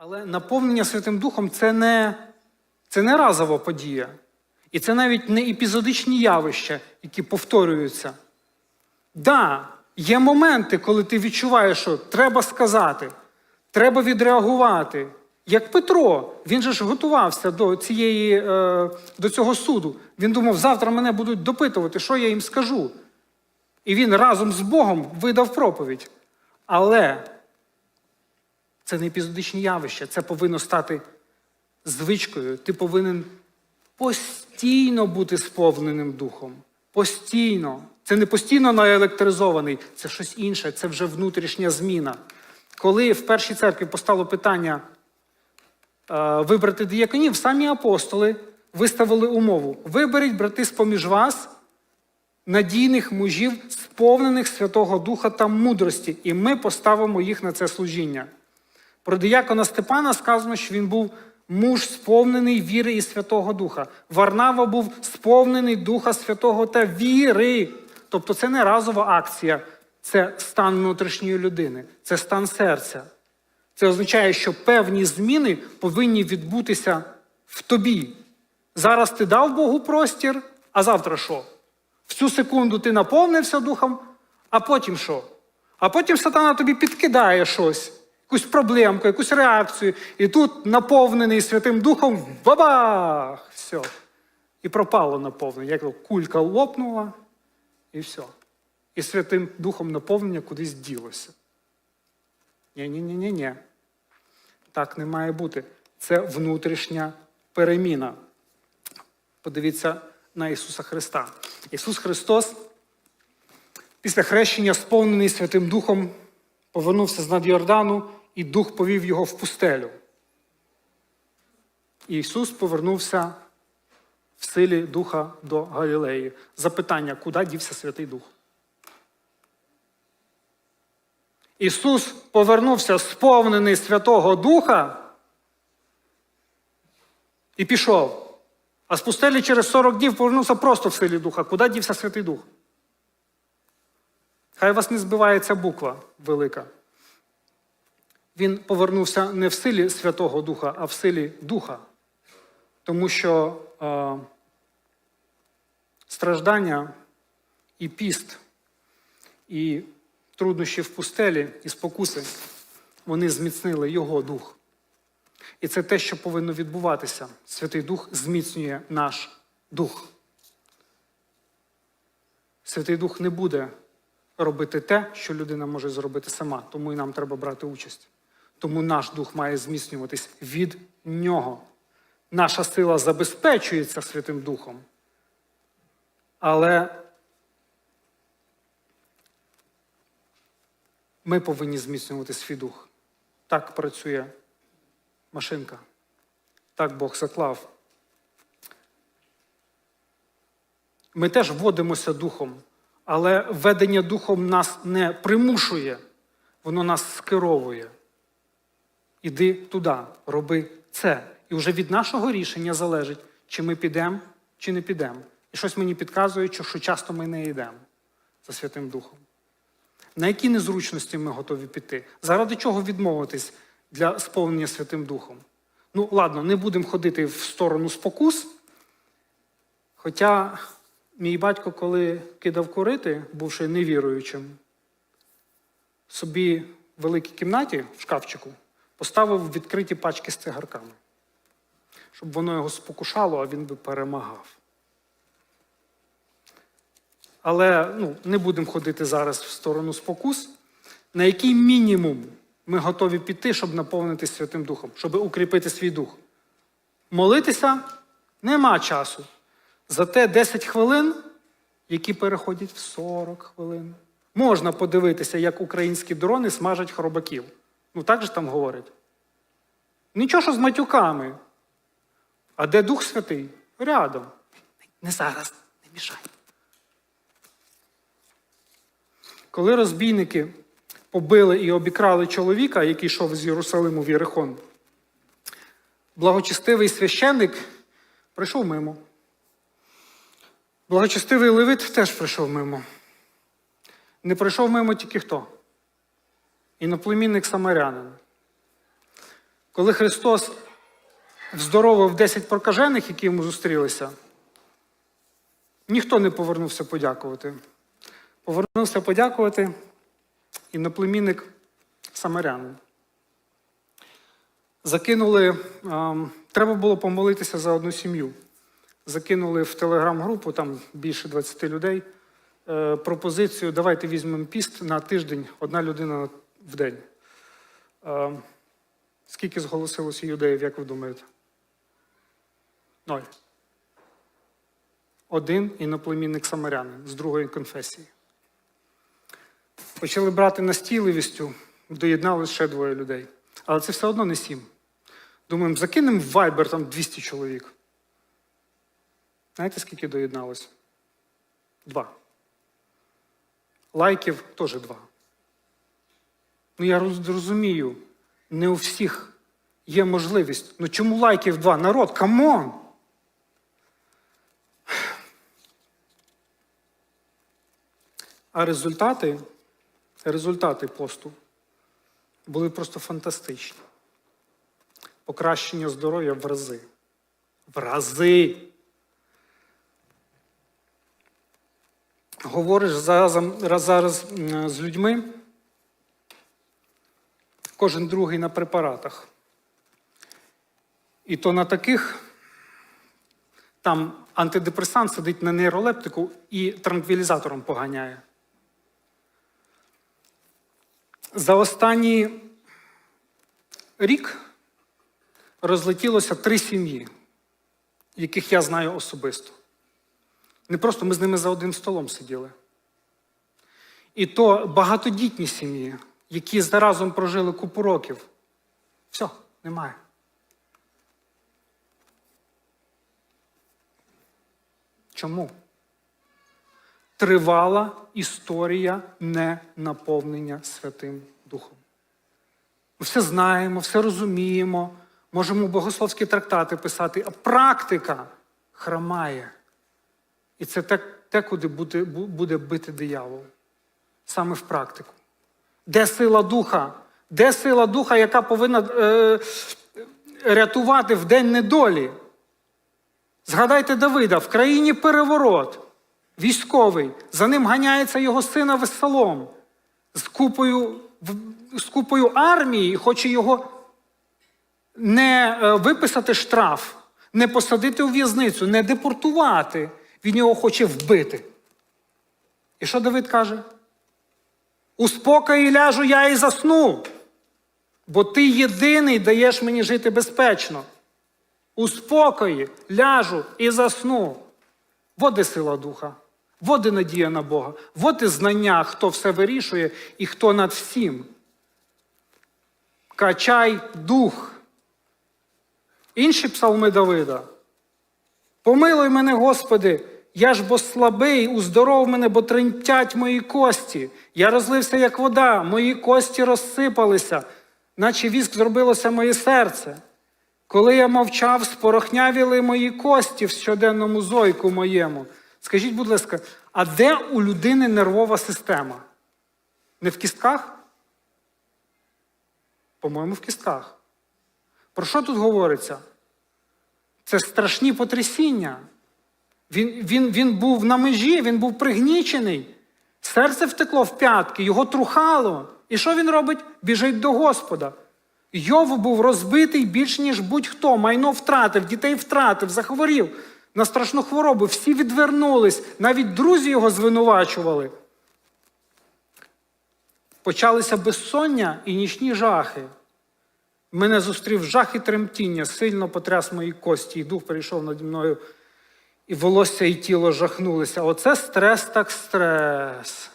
Але наповнення Святим Духом це не, це не разова подія. І це навіть не епізодичні явища, які повторюються. Да, є моменти, коли ти відчуваєш, що треба сказати, треба відреагувати. Як Петро, він же ж готувався до, цієї, е, до цього суду. Він думав, завтра мене будуть допитувати, що я їм скажу. І він разом з Богом видав проповідь. Але це не епізодичні явища, це повинно стати звичкою. Ти повинен постійно бути сповненим духом. Постійно. Це не постійно наелектризований, це щось інше, це вже внутрішня зміна. Коли в першій церкві постало питання е, вибрати діяконів, самі апостоли виставили умову: виберіть, брати, з-поміж вас надійних мужів, сповнених Святого Духа та мудрості, і ми поставимо їх на це служіння. Про диякона Степана сказано, що він був муж сповнений віри і Святого Духа. Варнава був сповнений Духа Святого та віри. Тобто це не разова акція, це стан внутрішньої людини, це стан серця. Це означає, що певні зміни повинні відбутися в тобі. Зараз ти дав Богу простір, а завтра що? В цю секунду ти наповнився духом, а потім що? А потім сатана тобі підкидає щось, якусь проблемку, якусь реакцію. І тут наповнений Святим Духом бабах! Все. І пропало наповнення. Як кулька лопнула, і все. І Святим Духом наповнення кудись ділося. Ні-ні-ні-ні-ні. Так не має бути. Це внутрішня переміна. Подивіться на Ісуса Христа. Ісус Христос після хрещення, сповнений Святим Духом, повернувся з над Йордану, і Дух повів його в пустелю. І Ісус повернувся в силі Духа до Галілеї. Запитання, куди дівся Святий Дух? Ісус повернувся сповнений Святого Духа і пішов. А з пустелі через 40 днів повернувся просто в силі Духа. Куди дівся Святий Дух? Хай вас не збиває ця буква велика. Він повернувся не в силі Святого Духа, а в силі Духа. Тому що е, страждання і піст, і труднощі в пустелі, і спокуси, вони зміцнили його дух. І це те, що повинно відбуватися. Святий Дух зміцнює наш дух. Святий Дух не буде робити те, що людина може зробити сама, тому і нам треба брати участь. Тому наш дух має зміцнюватись від нього. Наша сила забезпечується Святим Духом. Але ми повинні зміцнювати свій дух. Так працює машинка. Так Бог заклав. Ми теж вводимося духом, але введення духом нас не примушує, воно нас скеровує. Іди туди, роби це. І вже від нашого рішення залежить, чи ми підемо, чи не підемо. І щось мені підказує, що часто ми не йдемо за Святим Духом. На які незручності ми готові піти? Заради чого відмовитись для сповнення Святим Духом? Ну, ладно, не будемо ходити в сторону спокус. Хоча мій батько, коли кидав курити, бувши невіруючим, собі в великій кімнаті в шкафчику поставив відкриті пачки з цигарками, щоб воно його спокушало, а він би перемагав. Але ну, не будемо ходити зараз в сторону спокус. На який мінімум ми готові піти, щоб наповнитися Святим Духом, щоб укріпити свій дух? Молитися нема часу. Зате 10 хвилин, які переходять в 40 хвилин. Можна подивитися, як українські дрони смажать хробаків. Ну так же там говорять. Нічого що з матюками. А де Дух Святий? Рядом. Не зараз, не мішай. Коли розбійники побили і обікрали чоловіка, який йшов з Єрусалиму в Єрихон, благочестивий священник прийшов мимо. Благочестивий левит теж прийшов мимо. Не прийшов мимо тільки хто? Іноплемінник самарянин. Коли Христос вздоровив 10 прокажених, які йому зустрілися, ніхто не повернувся подякувати. Повернувся подякувати іноплемінник самарянин. Закинули, ем, треба було помолитися за одну сім'ю. Закинули в телеграм-групу, там більше 20 людей, е, пропозицію: давайте візьмемо піст на тиждень, одна людина в день. Е, скільки зголосилося юдеїв, як ви думаєте? Ноль. Один іноплемінник самарянин з другої конфесії. Почали брати настійливістю, доєднали ще двоє людей. Але це все одно не сім. Думаємо, закинемо в Viber там 200 чоловік. Знаєте, скільки доєдналося? Два. Лайків теж два. Ну я роз- розумію, не у всіх є можливість. Ну чому лайків два? Народ, камон! А результати, результати посту були просто фантастичні. Покращення здоров'я в рази. В рази. Говориш зараз, зараз з людьми, кожен другий на препаратах. І то на таких там антидепресант сидить на нейролептику і транквілізатором поганяє. За останній рік розлетілося три сім'ї, яких я знаю особисто. Не просто ми з ними за одним столом сиділи. І то багатодітні сім'ї, які заразом прожили купу років. Все, немає. Чому? Тривала історія ненаповнення Святим Духом. Ми все знаємо, все розуміємо, можемо богословські трактати писати, а практика хромає. І це те, те куди буде, буде бити диявол. Саме в практику. Де сила духа? Де сила духа, яка повинна е, рятувати в день недолі? Згадайте Давида, в країні переворот, військовий, за ним ганяється його сина Веселом з купою, з купою армії, хоче його не е, виписати штраф, не посадити у в'язницю, не депортувати. Він його хоче вбити. І що Давид каже? У спокої ляжу я і засну, бо ти єдиний даєш мені жити безпечно. У спокої ляжу і засну. Вот і сила духа, вот і надія на Бога, вот і знання, хто все вирішує і хто над всім. Качай дух. Інші псалми Давида. Помилуй мене, Господи, я ж бо слабий, уздоров мене, бо тремтять мої кості. Я розлився, як вода, мої кості розсипалися, наче віск зробилося моє серце. Коли я мовчав, спорохнявіли мої кості в щоденному зойку моєму. Скажіть, будь ласка, а де у людини нервова система? Не в кістках? По-моєму, в кістках. Про що тут говориться? Це страшні потрясіння. Він, він, він був на межі, він був пригнічений. Серце втекло в п'ятки, його трухало. І що він робить? Біжить до Господа. Йов був розбитий більш ніж будь-хто. Майно втратив, дітей втратив, захворів на страшну хворобу. Всі відвернулись, навіть друзі його звинувачували. Почалися безсоння і нічні жахи. Мене зустрів жах і тремтіння, сильно потряс мої кості, і дух перейшов наді мною, і волосся і тіло жахнулися. Оце стрес так стрес.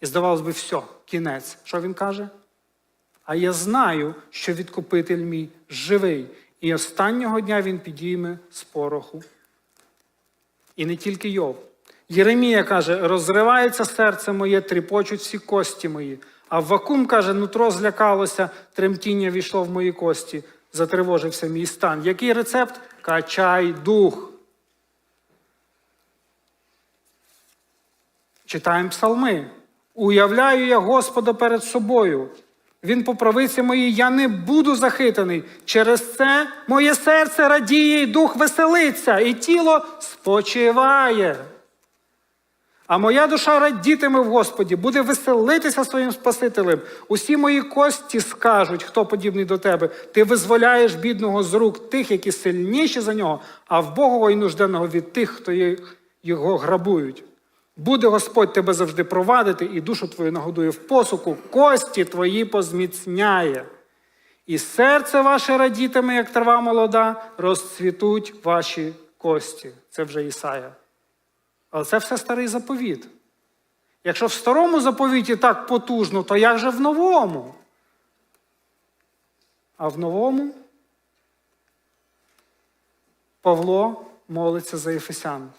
І здавалось би, все, кінець. Що він каже? А я знаю, що відкупитель мій живий, і останнього дня він підійме з пороху. І не тільки Йов. Єремія каже: розривається серце моє, тріпочуть всі кості мої. А Вакум каже, нутро злякалося, тремтіння війшло в мої кості, затривожився мій стан. Який рецепт? Качай дух. Читаємо псалми. Уявляю я Господа перед собою. Він по правиці моїй, я не буду захитаний. Через це моє серце радіє, і дух веселиться, і тіло спочиває. А моя душа радітиме в Господі, буде веселитися своїм Спасителем. Усі мої кості скажуть, хто подібний до тебе. Ти визволяєш бідного з рук тих, які сильніші за нього, а в Богого і нужденного від тих, хто його грабують. Буде Господь тебе завжди провадити, і душу твою нагодує в посуку, кості твої позміцняє. І серце ваше радітиме, як трава молода, розцвітуть ваші кості. Це вже Ісая. Але це все старий заповіт. Якщо в старому заповіті так потужно, то як же в новому? А в новому Павло молиться за Ефесян.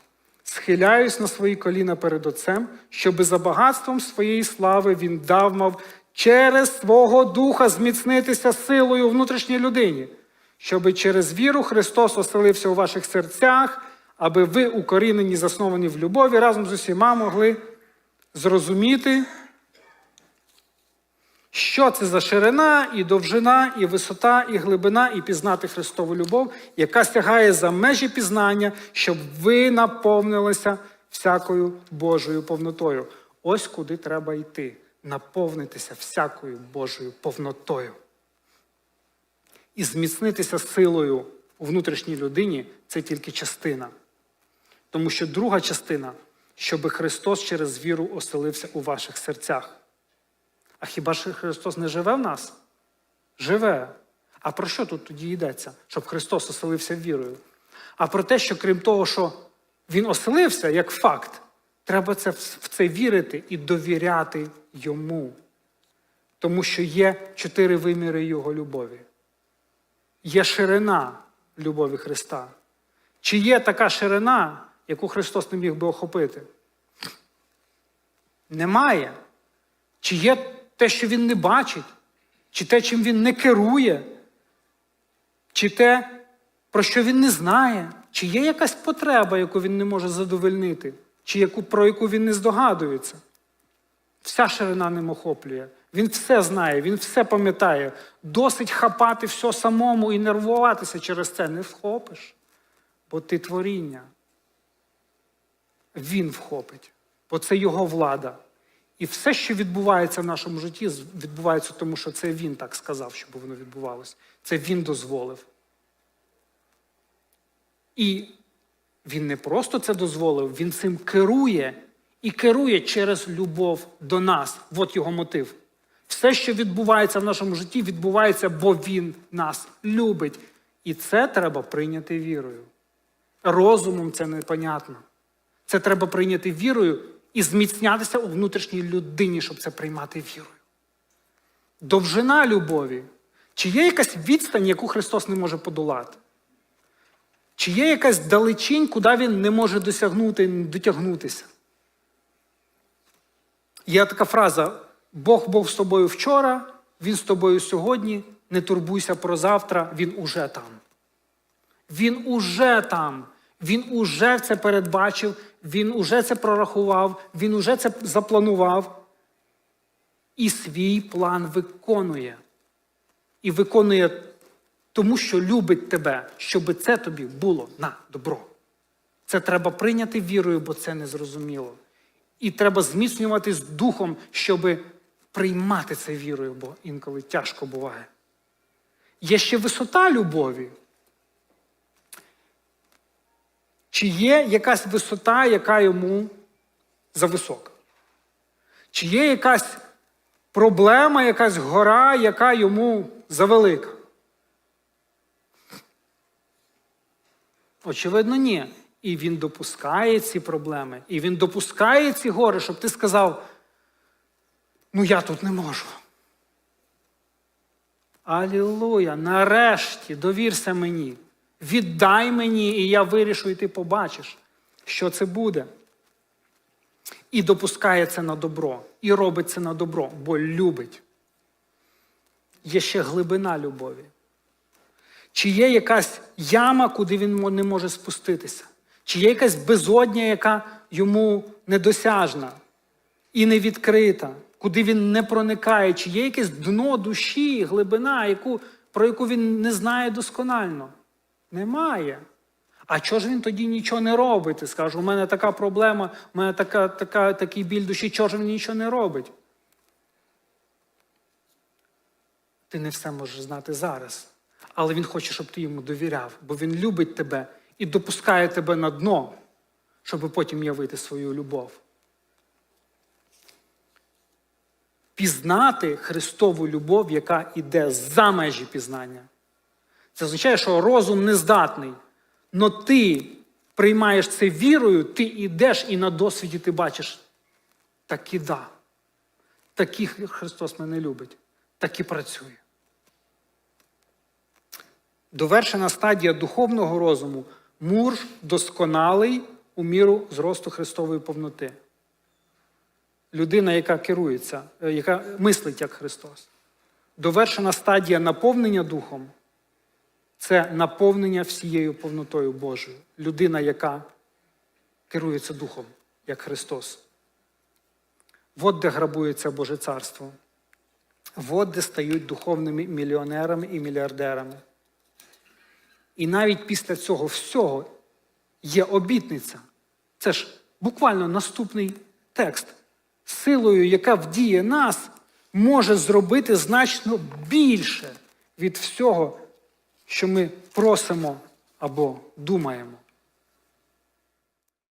Схиляюсь на свої коліна перед Отцем, щоби за багатством своєї слави він дав мав через свого духа зміцнитися силою внутрішній людині, щоби через віру Христос оселився у ваших серцях, аби ви, укорінені, засновані в любові, разом з усіма могли зрозуміти, що це за ширина, і довжина, і висота, і глибина, і пізнати Христову любов, яка сягає за межі пізнання, щоб ви наповнилися всякою Божою повнотою. Ось куди треба йти наповнитися всякою Божою повнотою. І зміцнитися силою у внутрішній людині це тільки частина. Тому що друга частина, щоби Христос через віру оселився у ваших серцях. А хіба ж Христос не живе в нас? Живе. А про що тут тоді йдеться? Щоб Христос оселився вірою? А про те, що крім того, що Він оселився як факт, треба це, в це вірити і довіряти Йому. Тому що є чотири виміри Його любові. Є ширина любові Христа. Чи є така ширина, яку Христос не міг би охопити? Немає. Чи є те, що він не бачить, чи те, чим він не керує, чи те, про що він не знає, чи є якась потреба, яку він не може задовольнити, чи яку, про яку він не здогадується. Вся ширина ним охоплює. Він все знає, він все пам'ятає. Досить хапати все самому і нервуватися через це не вхопиш, бо ти творіння. Він вхопить, бо це його влада. І все, що відбувається в нашому житті, відбувається тому, що це він так сказав, щоб воно відбувалося. Це він дозволив. І він не просто це дозволив, він цим керує і керує через любов до нас. От його мотив. Все, що відбувається в нашому житті, відбувається, бо він нас любить. І це треба прийняти вірою. Розумом це непонятно. Це треба прийняти вірою і зміцнятися у внутрішній людині, щоб це приймати вірою. Довжина любові. Чи є якась відстань, яку Христос не може подолати? Чи є якась далечінь, куди він не може досягнути, дотягнутися? Є така фраза: Бог був з тобою вчора, Він з тобою сьогодні, не турбуйся про завтра, Він уже там. Він уже там. Він уже це передбачив, він уже це прорахував, він уже це запланував і свій план виконує. І виконує тому, що любить тебе, щоб це тобі було на добро. Це треба прийняти вірою, бо це незрозуміло. І треба зміцнюватись духом, щоб приймати це вірою, бо інколи тяжко буває. Є ще висота любові. Чи є якась висота, яка йому зависока? Чи є якась проблема, якась гора, яка йому завелика? Очевидно, ні. І він допускає ці проблеми, і він допускає ці гори, щоб ти сказав: ну я тут не можу. Алілуя! Нарешті довірся мені. Віддай мені, і я вирішу, і ти побачиш, що це буде. І допускає це на добро, і робить це на добро, бо любить. Є ще глибина любові. Чи є якась яма, куди він не може спуститися? Чи є якась безодня, яка йому недосяжна і не відкрита, куди він не проникає, чи є якесь дно душі, глибина, яку, про яку він не знає досконально? Немає. А чого ж він тоді нічого не робить? Ти скажеш, у мене така проблема, у мене така, така, такий біль душі, чого ж він нічого не робить? Ти не все можеш знати зараз. Але він хоче, щоб ти йому довіряв, бо він любить тебе і допускає тебе на дно, щоб потім явити свою любов. Пізнати Христову любов, яка йде за межі пізнання. Це означає, що розум не здатний. Но ти приймаєш це вірою, ти йдеш і на досвіді ти бачиш, так і да. Такий Христос мене любить, так і працює. Довершена стадія духовного розуму муж досконалий у міру зросту Христової повноти. Людина, яка керується, е, яка мислить як Христос. Довершена стадія наповнення Духом це наповнення всією повнотою Божою. Людина, яка керується Духом, як Христос. От де грабується Боже Царство. От де стають духовними мільйонерами і мільярдерами. І навіть після цього всього є обітниця. Це ж буквально наступний текст. Силою, яка вдіє нас, може зробити значно більше від всього, що ми просимо або думаємо.